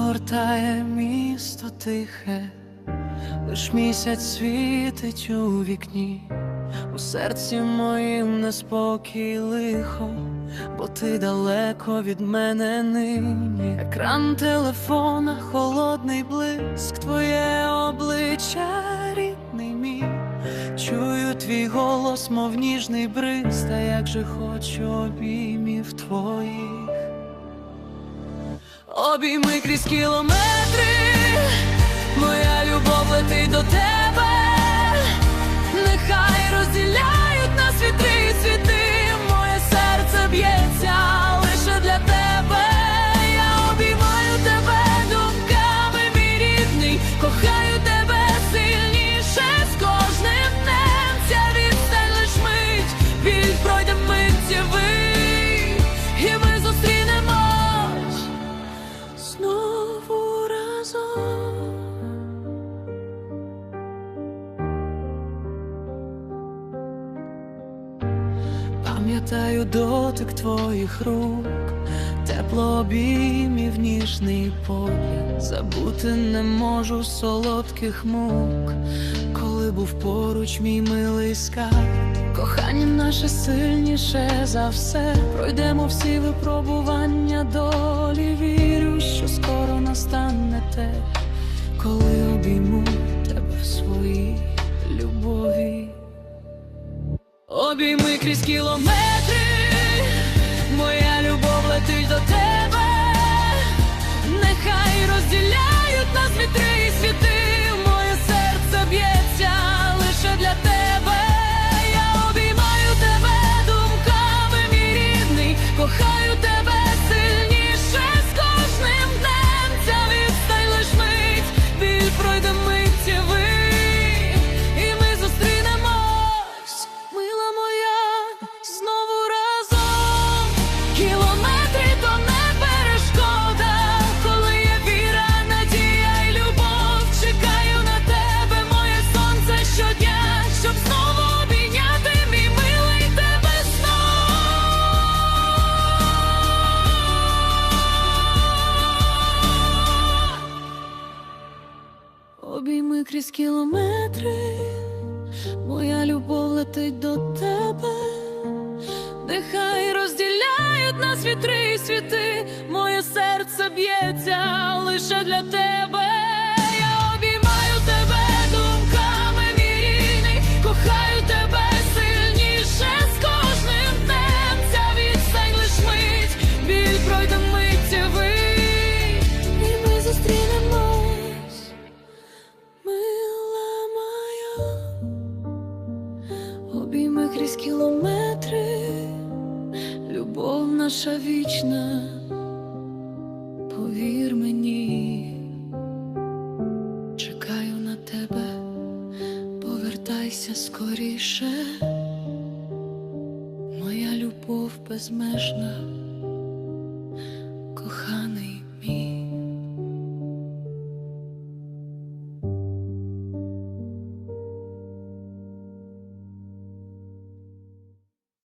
пам'ятає місто тихе, лиш місяць світить у вікні, у серці моїм неспокій лихо, бо ти далеко від мене нині. Екран телефона, холодний блиск, твоє обличчя рідний мій. Чую твій голос, мов ніжний бриз, та як же хочу обіймів твоїх. Обійми крізь кілометри, моя любов летить до тебе, Пам'ятаю дотик твоїх рук, тепло обіймів, ніжний погляд, забути не можу солодких мук, коли був поруч мій милий скарб. Кохання наше сильніше за все. Пройдемо всі випробування долі. Вірю, що скоро настане те, коли обійму Обійми крізь кілометри, крізь кілометри, моя любов летить до тебе, нехай розділяють нас вітри і світи, моє серце б'ється лише для тебе. Крізь кілометри, любов наша вічна, повір мені, чекаю на тебе, повертайся скоріше, моя любов безмежна,